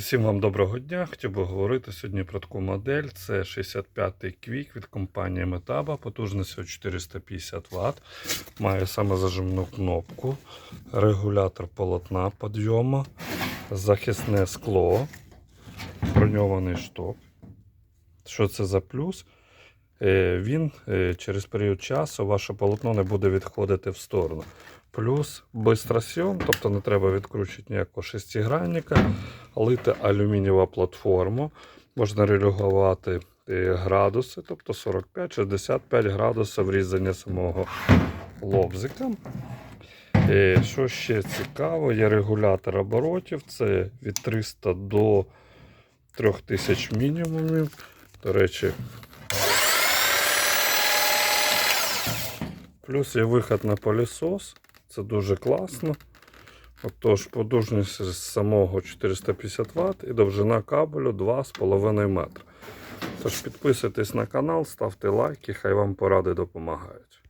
Всім вам доброго дня. Хотів би говорити сьогодні про таку модель. Це 65-й квік від компанії Metaba, потужністю 450 Вт. Має самозажимну кнопку, регулятор полотна підйому, захисне скло, броньований шток. Що це за плюс? Е, Він е, через період часу ваше полотно не буде відходити в сторону. Плюс бистросйом, тобто не треба відкручувати ніякого шестигранника, лита алюмінієва платформа. Можна регулювати е, градуси, тобто 45-65 градусів різання самого лобзика. Е, Що ще цікаво, є регулятор оборотів, це від 300 до 3000 мінімумів. До речі, Плюс є виход на пилісос. Це дуже класно. Отож, потужність самого 450 Вт і довжина кабелю 2,5 метра. Тож підписуйтесь на канал, ставте лайки, хай вам поради допомагають.